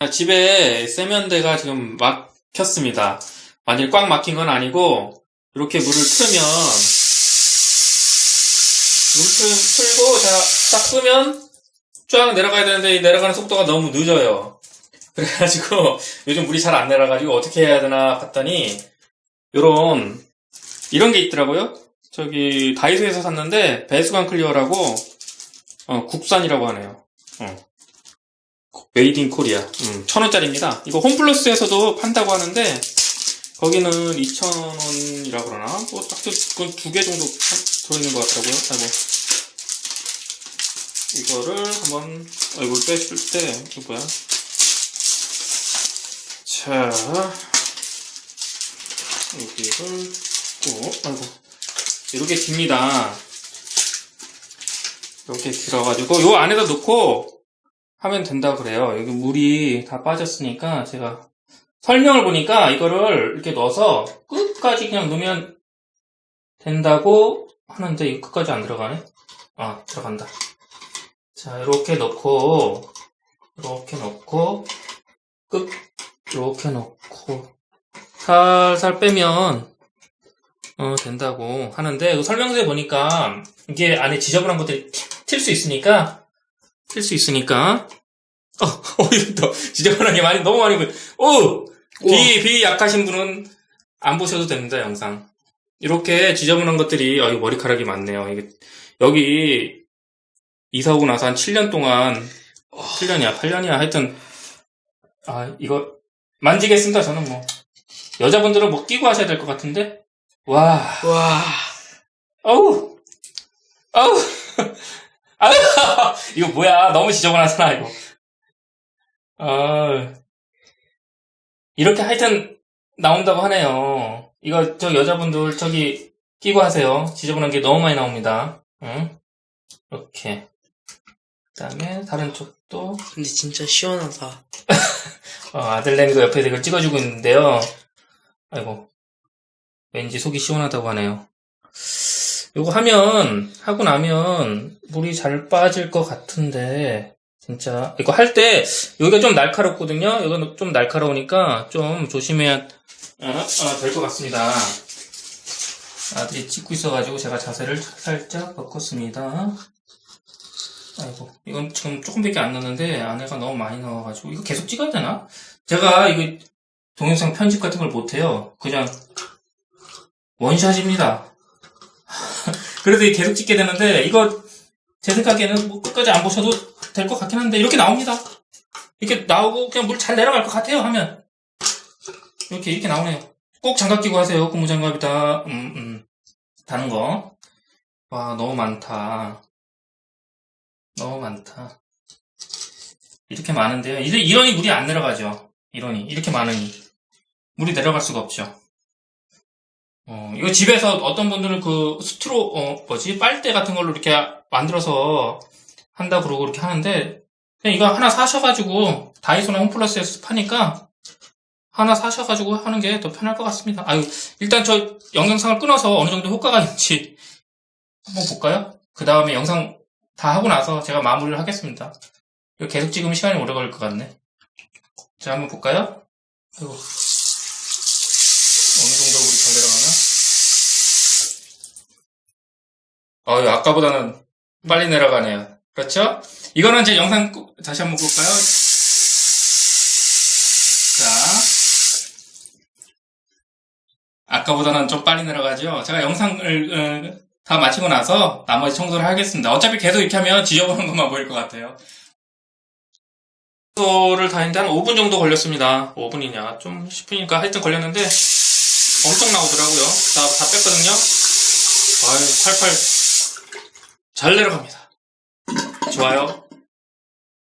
아, 집에 세면대가 지금 막혔습니다. 완전히 꽉 막힌 건 아니고 이렇게 물을 틀면 물 틀, 틀고 자, 딱 끄면 쫙 내려가야 되는데 이 내려가는 속도가 너무 늦어요. 그래가지고 요즘 물이 잘 안 내려가지고 어떻게 해야 되나 봤더니 요런 이런 게 있더라고요. 저기 다이소에서 샀는데 배수관 클리어라고 어, 국산이라고 하네요. 어. 메이드 인 코리아. 음, 천 원짜리입니다. 이거 홈플러스에서도 판다고 하는데 거기는 2,000원이라고 그러나? 뭐, 딱, 그건 두개 정도 파- 들어있는 것 같더라고요. 아이고. 이거를 한번, 아, 이걸 뺐을 때, 이거 뭐야? 자, 여기를 또, 아이고. 이렇게 깁니다. 이렇게 길어가지고, 요 안에다 넣고, 하면 된다고 그래요. 여기 물이 다 빠졌으니까 제가 설명을 보니까 이거를 이렇게 넣어서 끝까지 그냥 넣으면 된다고 하는데 이거 끝까지 안 들어가네? 아, 들어간다. 자, 이렇게 넣고 이렇게 넣고 끝 이렇게 넣고 살살 빼면 어, 된다고 하는데 설명서에 보니까 이게 안에 지저분한 것들이 튈 수 있으니까 튈수 있으니까 어, 어, 이거 지저분한 게 많이 너무 많이 보여. 오! 비, 비 약하신 분은 안 보셔도 됩니다, 영상. 이렇게 지저분한 것들이, 아, 이 머리카락이 많네요. 이게, 여기, 이사 오고 나서 한 7년 동안, 7년이야, 8년이야, 하여튼, 아, 이거, 만지겠습니다, 저는 뭐. 여자분들은 뭐 끼고 하셔야 될 것 같은데? 와, 와. 어우! 어우! 아유! 이거 뭐야, 너무 지저분하잖아, 이거. 아, 이렇게 하여튼 나온다고 하네요. 이거 저 여자분들 저기 끼고 하세요. 지저분한 게 너무 많이 나옵니다. 응? 이렇게. 그다음에 다른 쪽도 근데 진짜 시원하다. 어, 아들내미도 옆에서 이걸 찍어주고 있는데요. 아이고 왠지 속이 시원하다고 하네요. 요거 하면 하고 나면 물이 잘 빠질 것 같은데 진짜 이거 할 때 여기가 좀 날카롭거든요. 이거 좀 날카로우니까 좀 조심해야 될것 같습니다. 아들이 찍고 있어가지고 제가 자세를 살짝 바꿨습니다. 아이고 이건 지금 조금밖에 안 넣었는데 안에가 너무 많이 나와가지고 이거 계속 찍어야 되나? 제가 이거 동영상 편집 같은 걸 못해요. 그냥 원샷입니다. 그래서 계속 찍게 되는데 이거 제 생각에는 뭐 끝까지 안 보셔도 될 것 같긴 한데 이렇게 나옵니다. 이렇게 나오고 그냥 물 잘 내려갈 것 같아요 하면 이렇게 이렇게 나오네요. 꼭 장갑 끼고 하세요. 고무 장갑이다. 음, 음. 다른 거. 와 너무 많다. 너무 많다. 이렇게 많은데요. 이래- 이러니 물이 안 내려가죠. 이러니 이렇게 많으니 물이 내려갈 수가 없죠. 어, 이거 집에서 어떤 분들은 그 스트로 어, 뭐지 빨대 같은 걸로 이렇게 만들어서 한다 그러고 그렇게 하는데 그냥 이거 하나 사셔가지고 다이소나 홈플러스에서 파니까 하나 사셔가지고 하는 게 더 편할 것 같습니다. 아유 일단 저 영상을 끊어서 어느 정도 효과가 있는지 한번 볼까요? 그 다음에 영상 다 하고 나서 제가 마무리를 하겠습니다. 이거 계속 찍으면 시간이 오래 걸릴 것 같네. 자, 한번 볼까요? 아이고. 어느 정도 우리 잘 내려가나? 어유 아까보다는 빨리 내려가네요. 그렇죠? 이거는 제 영상 꾸- 다시 한번 볼까요? 자. 아까보다는 좀 빨리 내려가죠? 제가 영상을, 어, 다 마치고 나서 나머지 청소를 하겠습니다. 어차피 계속 이렇게 하면 지저분한 것만 보일 것 같아요. 청소를 다 했는데 한 5분 정도 걸렸습니다. 5분이냐, 좀 10분이니까 하여튼 걸렸는데 엄청 나오더라고요. 다, 다 뺐거든요. 아유, 팔팔 잘 내려갑니다. 좋아요.